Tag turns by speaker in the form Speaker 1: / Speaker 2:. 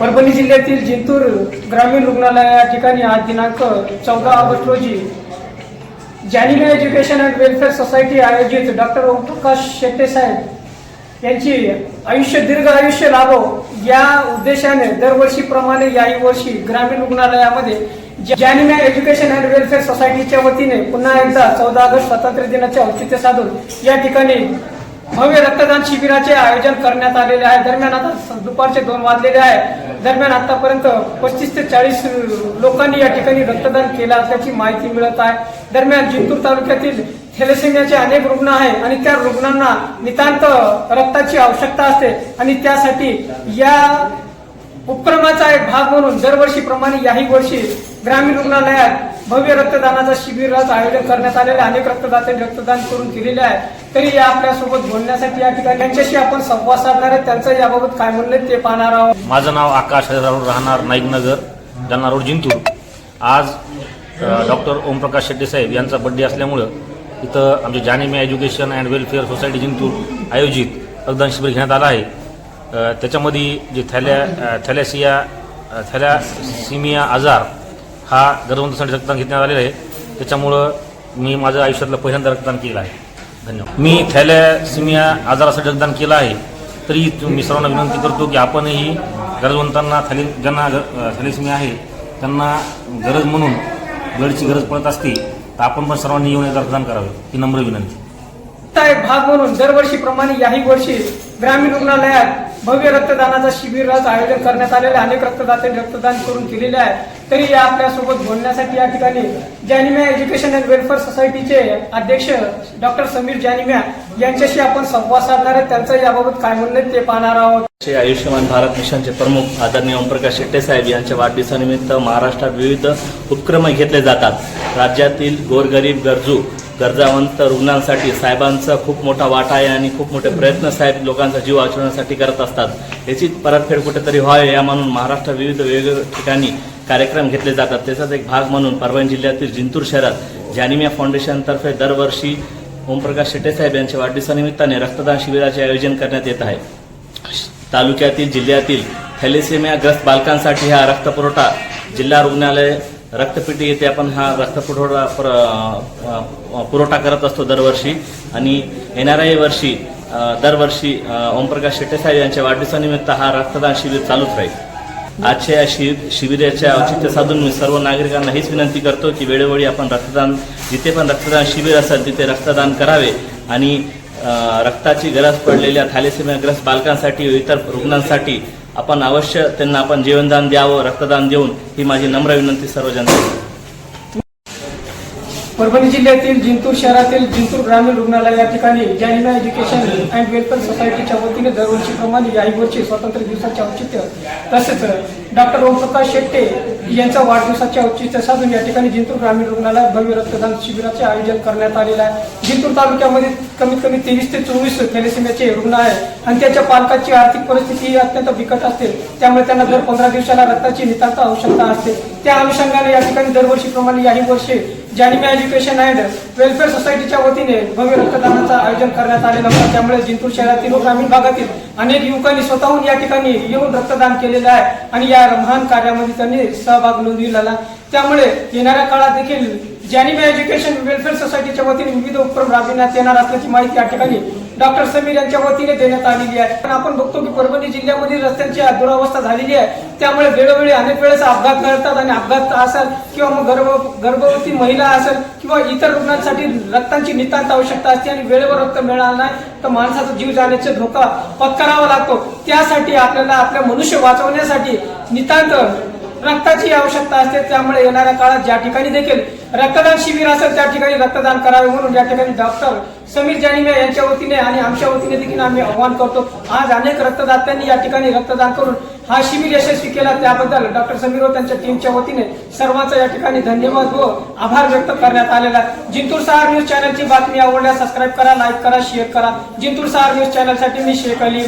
Speaker 1: परभणी जिल्ह्यातील जिंतूर ग्रामीण रुग्णालय या ठिकाणी आज दिनांक चौदा ऑगस्ट रोजी जॅनिना एज्युकेशन अँड वेलफेअर सोसायटी आयोजित डॉक्टर ओमप्रकाश शेट्टे साहेब यांची आयुष्य दीर्घ आयुष्य लाभो या उद्देशाने दरवर्षीप्रमाणे याही वर्षी ग्रामीण रुग्णालयामध्ये जॅनिना एज्युकेशन अँड वेलफेअर सोसायटीच्या वतीने पुन्हा एकदा चौदा ऑगस्ट स्वातंत्र्य दिनाचे औचित्य साधून या ठिकाणी भव्य रक्तदान शिबिराचे आयोजन करण्यात आलेले आहे. दरम्यान आता दुपारचे दोन वाजलेले आहे. दरम्यान आतापर्यंत पस्तीस ते चाळीस लोकांनी या ठिकाणी रक्तदान केलं असल्याची माहिती मिळत आहे. दरम्यान जिंतूर तालुक्यातील थॅलेसेमियाचे अनेक रुग्ण आहे आणि त्या रुग्णांना नितांत रक्ताची आवश्यकता असते आणि त्यासाठी या उपक्रमाचा एक भाग म्हणून दरवर्षीप्रमाणे याही वर्षी ग्रामीण रुग्णालयात भव्य रक्तदानाचा शिबिराचं आयोजन करण्यात आलेलं अनेक रक्तदाते रक्तदान करून केलेले आहे तरी या आपल्यासोबत बोलण्यासाठी या ठिकाणी त्यांच्याशी आपण संवाद साधणार आहे त्यांचं याबाबत काय म्हणलं ते पाहणार आहोत.
Speaker 2: माझं नाव आकाश हजारावर राहणार नाईकनगर जालना रोड जिंतूर. आज डॉक्टर ओमप्रकाश शेट्टी साहेब यांचा बड्डे असल्यामुळं इथं आमचे जानेमी education and welfare society Jintur आयोजित रक्तदान शिबिर घेण्यात आलं आहे. त्याच्यामध्ये जे थॅल्या थॅलॅसिया थॅलॅसिमिया आजार हा गर्भवंतासाठी रक्तदान घेण्यात आलेलं आहे. त्याच्यामुळं मी माझ्या आयुष्यातलं पहिल्यांदा रक्तदान केलं आहे. धन्यवाद. मी थॅलॅसिमिया आजारासाठी रक्तदान केलं आहे. तरी मी सर्वांना विनंती करतो की आपणही गरजवंतांना थॅली ज्यांना थॅलेसिमिया आहे त्यांना गरज म्हणून ब्लडची गरज पडत असते तर आपण पण सर्वांनी येऊन रक्तदान करावे ही नम्र विनंती.
Speaker 1: भाग म्हणून दरवर्षीप्रमाणे याही वर्षी ग्रामीण रुग्णालयात भव्य रक्तदानाचा शिबिराचं आयोजन करण्यात आलेलं आहे. अनेक रक्तदात्यांनी रक्तदान करून केलेले आहे. तरी या आपल्यासोबत बोलण्यासाठी या ठिकाणी जॅनिम्या एज्युकेशन अँड वेलफेअर सोसायटीचे अध्यक्ष डॉक्टर समीर जॅनिम्या यांच्याशी आपण संवाद साधणार आहे त्यांचं याबाबत काय म्हणणं आहे ते पाहणार आहोत.
Speaker 3: आयुष्यमान भारत मिशनचे प्रमुख आदरणीय ओमप्रकाश शेट्टे साहेब यांच्या वाढदिवसानिमित्त महाराष्ट्रात विविध उपक्रम घेतले जातात. राज्यातील गोरगरीब गरजू गरजावंत रुग्णांसाठी साहेबांचा खूप मोठा वाटा आहे आणि खूप मोठे प्रयत्न साहेब लोकांचा जीव वाचवण्यासाठी करत असतात. याची परतफेड कुठेतरी व्हावी या म्हणून महाराष्ट्रात विविध वेगवेगळ्या ठिकाणी कार्यक्रम घेतले जातात. त्याचाच एक भाग म्हणून परभणी जिल्ह्यातील जिंतूर शहरात जॅनिमिया फाउंडेशनतर्फे दरवर्षी ओमप्रकाश शेट्टे साहेब यांच्या वाढदिवसानिमित्ताने रक्तदान शिबिराचे आयोजन करण्यात येत आहे. तालुक्यातील जिल्ह्यातील थॅलेसेमियाग्रस्त बालकांसाठी हा रक्तपुरवठा जिल्हा रुग्णालय रक्तपेटी येथे आपण हा रक्तपुरवठा पुरवठा करत असतो दरवर्षी. आणि येणाऱ्याही वर्षी दरवर्षी ओमप्रकाश शेट्टे साहेब यांच्या वाढदिवसानिमित्त हा रक्तदान शिबिर चालूच राहील. आजच्या या शि शिबिराच्या औचित्य साधून मी सर्व नागरिकांना हीच विनंती करतो की वेळोवेळी आपण रक्तदान जिथे पण रक्तदान शिबिर असेल तिथे रक्तदान करावे आणि रक्ताची गरज पडलेल्या थॅलेसेमियाग्रस्त बालकांसाठी व इतर रुग्णांसाठी आपण अवश्य त्यांना आपण जीवनदान द्यावं रक्तदान देऊन ही माझी नम्र विनंती सर्व जनतेला
Speaker 1: परभणी जिल्ह्यातील जिंतूर शहरातील जिंतूर ग्रामीण रुग्णालय या ठिकाणी जॅनिना एज्युकेशन अँड वेलफेअर सोसायटीच्या वतीने दरवर्षीप्रमाणे याही वर्षी स्वातंत्र्य दिवसाचे औचित्य तसेच डॉक्टर ओमप्रकाश शेट्टे यांच्या वाढदिवसाचे औचित्य साधून या ठिकाणी जिंतूर ग्रामीण रुग्णालयात भव्य रक्तदान शिबिराचे आयोजन करण्यात आलेलं आहे. जिंतूर तालुक्यामध्ये कमीत कमी तेवीस ते चोवीस थॅलेसेमियाचे रुग्ण आहेत आणि त्याच्या पालकाची आर्थिक परिस्थिती ही अत्यंत बिकट असते. त्यामुळे त्यांना दर पंधरा दिवसाला रक्ताची नितांत आवश्यकता असते. त्या अनुषंगाने या ठिकाणी दरवर्षीप्रमाणे याही वर्षी जॅनिमा एज्युकेशन अँड वेलफेअर सोसायटीच्या वतीने भव्य रक्तदानाचं आयोजन करण्यात आलेलं होतं त्यामुळे जिंतूर शहरातील व ग्रामीण भागातील अनेक युवकांनी स्वतःहून या ठिकाणी येऊन रक्तदान केलेलं आहे. आणि या महान कार्यामध्ये त्यांनी सहभाग नोंदविलेला त्यामुळे येणाऱ्या काळात देखील जॅनिमा एज्युकेशन वेलफेअर सोसायटीच्या वतीने विविध उपक्रम राबविण्यात येणार असल्याची माहिती या ठिकाणी डॉक्टर समीर यांच्या वतीने देण्यात आलेली आहे. पण आपण बघतो की परभणी जिल्ह्यामध्ये रस्त्यांची दुरावस्था झालेली आहे. त्यामुळे वेळोवेळी अनेक वेळेस अपघात घडतात आणि अपघात असेल किंवा मग गर्भ गर्भवती महिला असेल किंवा इतर रुग्णांसाठी रक्तांची नितांत आवश्यकता असते आणि वेळेवर रक्त मिळालं नाही तर माणसाचा जीव जाण्याचा धोका पत्करावा लागतो. त्यासाठी आपल्याला आपल्या मनुष्य वाचवण्यासाठी नितांत रक्ताची आवश्यकता असते त्यामुळे येणाऱ्या काळात ज्या ठिकाणी देखील रक्तदान शिबिर असेल त्या ठिकाणी रक्तदान करावे म्हणून या ठिकाणी डॉक्टर समीर जानिमे यांच्या वतीने आणि आमच्या वतीने देखील आम्ही आव्हान करतो. आज अनेक रक्तदात्यांनी या ठिकाणी रक्तदान करून हा शिबिर यशस्वी केला. त्याबद्दल डॉक्टर समीर व त्यांच्या टीमच्या वतीने सर्वांचा या ठिकाणी धन्यवाद व आभार व्यक्त करण्यात आलेला आहे. जिंतूर सहार न्यूज चॅनलची बातमी आवडल्यास सबस्क्राईब करा लाईक करा शेअर करा. जिंतूर सहार न्यूज चॅनलसाठी मी शेख अली.